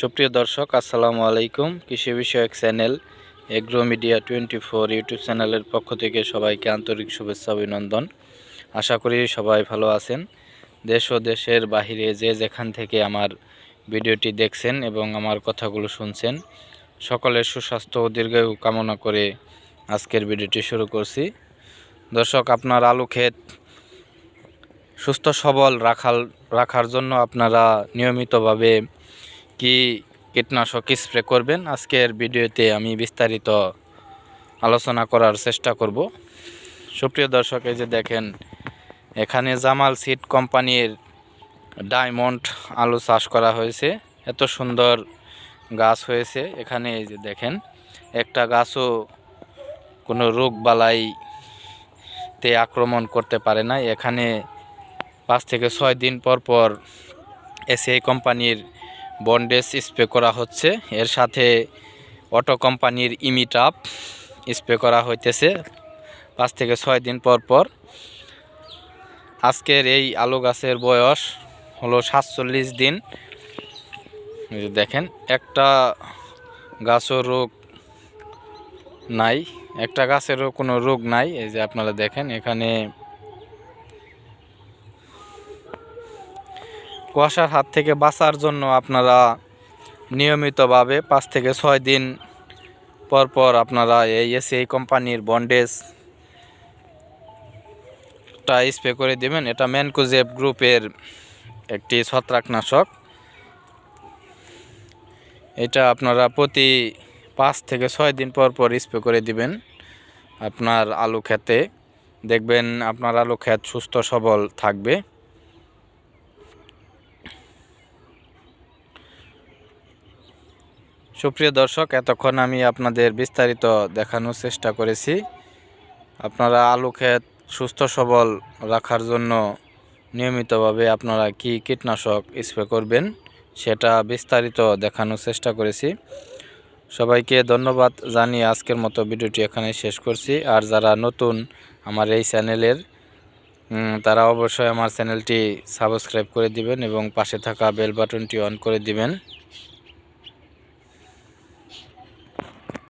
সুপ্রিয় দর্শক, আসসালামু আলাইকুম। কৃষি বিষয়ক channel agro media twenty four YouTube চ্যানেলের পক্ষ থেকে সবাইকে আন্তরিক শুভেচ্ছা, অভিনন্দন। আশা করি সবাই ভালো আছেন। দেশ ও দেশের বাহিরে যে যেখান থেকে আমার ভিডিওটি দেখছেন এবং আমার কথাগুলো শুনছেন, সকলের সুস্বাস্থ্য ও দীর্ঘায়ু কামনা করে আজকের ভিডিওটি শুরু করছি। দর্শক, আপনার আলু ক্ষেত সুস্থ সবল রাখাল রাখার জন্য আপনারা নিয়মিতভাবে কি কীটনাশক স্প্রে করবেন? আজকের ভিডিওতে আমি বিস্তারিত আলোচনা করার চেষ্টা করব। সুপ্রিয় দর্শক, এই যে দেখেন, এখানে জামাল সিড কোম্পানির ডায়মন্ড আলু চাষ করা হয়েছে। এত সুন্দর গাছ হয়েছে। এখানে এই যে দেখেন, একটা গাছও কোনো রোগ বালাইতে আক্রমণ করতে পারে না এখানে পাঁচ থেকে ছয় দিন পর পর এসিআই কোম্পানির বন্ডেজ স্প্রে করা হচ্ছে। এর সাথে অটো কোম্পানির ইমিটাপ স্প্রে করা হইতেছে পাঁচ থেকে ছয় দিন পর পর। আজকের এই আলু গাছের বয়স হলো সাতচল্লিশ দিন। দেখেন, একটা গাছও রোগ নাই, একটা গাছেরও কোনো রোগ নাই। এই যে আপনারা দেখেন, এখানে কুয়াশার হাত থেকে বাঁচার জন্য আপনারা নিয়মিতভাবে পাঁচ থেকে ছয় দিন পর পর আপনারা এই এসিআই কোম্পানির বন্ডেজ টা স্প্রে করে দিবেন। এটা ম্যানকোজেব গ্রুপের একটি ছত্রাকনাশক। এটা আপনারা প্রতি পাঁচ থেকে ছয় দিন পর পর স্প্রে করে দিবেন আপনার আলু খেতে। দেখবেন আপনার আলু ক্ষেত সুস্থ সবল থাকবে। সুপ্রিয় দর্শক, এতক্ষণ আমি আপনাদের বিস্তারিত দেখানোর চেষ্টা করেছি। আপনারা আলু ক্ষেত সুস্থ সবল রাখার জন্য নিয়মিতভাবে আপনারা কি কীটনাশক স্প্রে করবেন, সেটা বিস্তারিত দেখানোর চেষ্টা করেছি। সবাইকে ধন্যবাদ জানিয়ে আজকের মতো ভিডিওটি এখানে শেষ করছি। আর যারা নতুন আমার এই চ্যানেলের তারা অবশ্যই আমার চ্যানেলটি সাবস্ক্রাইব করে দিবেন এবং পাশে থাকা বেল বাটনটি অন করে দিবেন।